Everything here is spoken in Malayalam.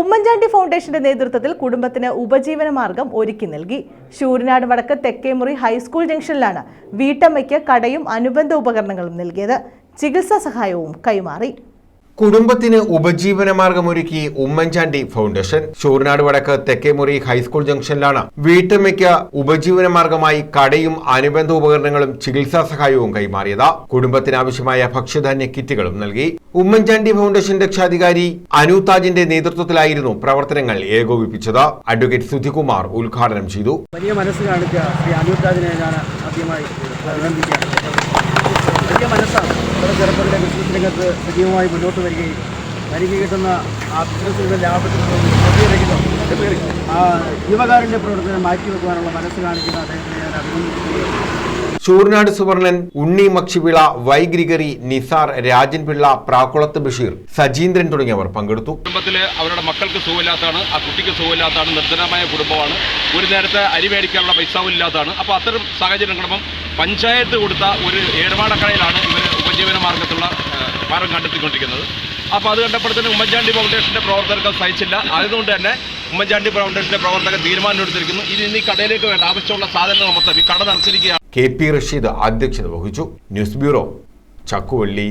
ഉമ്മൻചാണ്ടി ഫൗണ്ടേഷന്റെ നേതൃത്വത്തിൽ കുടുംബത്തിന് ഉപജീവന മാർഗം ഒരുക്കി നൽകി. ശൂരനാട് വടക്ക് തെക്കേമുറി ഹൈസ്കൂൾ ജംഗ്ഷനിലാണ് വീട്ടമ്മയ്ക്ക് കടയും അനുബന്ധ ഉപകരണങ്ങളും നൽകിയത്. ചികിത്സാ സഹായവും കൈമാറി. കുടുംബത്തിന് ഉപജീവനമാർഗമൊരുക്കി ഉമ്മൻചാണ്ടി ഫൗണ്ടേഷൻ. ഷൂർനാട് വടക്ക് തെക്കേമുറി ഹൈസ്കൂൾ ജംഗ്ഷനിലാണ് വീട്ടമ്മയ്ക്ക് ഉപജീവനമാർഗമായി കടയും അനുബന്ധ ഉപകരണങ്ങളും ചികിത്സാ സഹായവും കൈമാറിയത്. കുടുംബത്തിനാവശ്യമായ ഭക്ഷ്യധാന്യ കിറ്റുകളും നൽകി. ഉമ്മൻചാണ്ടി ഫൗണ്ടേഷൻ രക്ഷാധികാരി അനു താജിന്റെ നേതൃത്വത്തിലായിരുന്നു പ്രവർത്തനങ്ങൾ ഏകോപിപ്പിച്ചത്. അഡ്വക്കേറ്റ് സുധികുമാർ ഉദ്ഘാടനം ചെയ്തു. വലിയ മനസ്സ് ഞാൻ വലിയ മനസ്സാണ്. ബിസിനസ് രംഗത്ത് സജീവമായി മുന്നോട്ട് വരികയും തനിക്ക് കിട്ടുന്ന ആ ബിസിനസ്സിന്റെ ലാഭത്തിൽ യുവകാരന്റെ പ്രവർത്തനം മാറ്റിവെക്കുവാനുള്ള മനസ്സ് കാണിക്കുന്ന അദ്ദേഹത്തെ ഞാൻ അഭിനന്ദിക്കുകയും ചൂർനാട് സുവർണൻ ഉണ്ണി മക്ഷിവിള വൈഗ്രിഗറി നിസാർ രാജൻ പിള്ള പ്രാക്കുളത്ത് ബഷീർ സജീന്ദ്രൻ തുടങ്ങിയവർ പങ്കെടുത്തു. കുടുംബത്തിലെ അവരുടെ മക്കൾക്ക് സുഖമില്ലാത്താണ് ആ കുട്ടിക്ക് സുഖമില്ലാത്താണ് നിർദ്ധനമായ കുടുംബമാണ്. ഒരു നേരത്തെ അരി മേടിക്കാനുള്ള പൈസ ഇല്ലാത്തതാണ്. അപ്പോൾ അത്തരം സാഹചര്യം കിടമ്പം പഞ്ചായത്ത് കൊടുത്ത ഒരു ഏർവാടക്കടയിലാണ് ഇവർ ഉപജീവന മാർഗത്തുള്ള മാർഗം കണ്ടെത്തിക്കൊണ്ടിരിക്കുന്നത്. അപ്പോൾ അത് കണ്ടപ്പോഴത്തേന് ഉമ്മൻചാണ്ടി ഫൗണ്ടേഷന്റെ പ്രവർത്തകർക്ക് സഹിച്ചില്ല. അതുകൊണ്ട് തന്നെ ഉമ്മൻചാണ്ടി ഫൗണ്ടേഷന്റെ പ്രവർത്തകർ തീരുമാനം എടുത്തിരിക്കുന്നു ഇനി ഇന്ന് ഈ കടയിലേക്ക് വേണ്ട ആവശ്യമുള്ള സാധനങ്ങൾ മൊത്തം ഈ കട നിറച്ചിരിക്കുകയാണ് കെ പി റഷീദ് അധ്യക്ഷത വഹിച്ചു. News bureau Chakkuvally.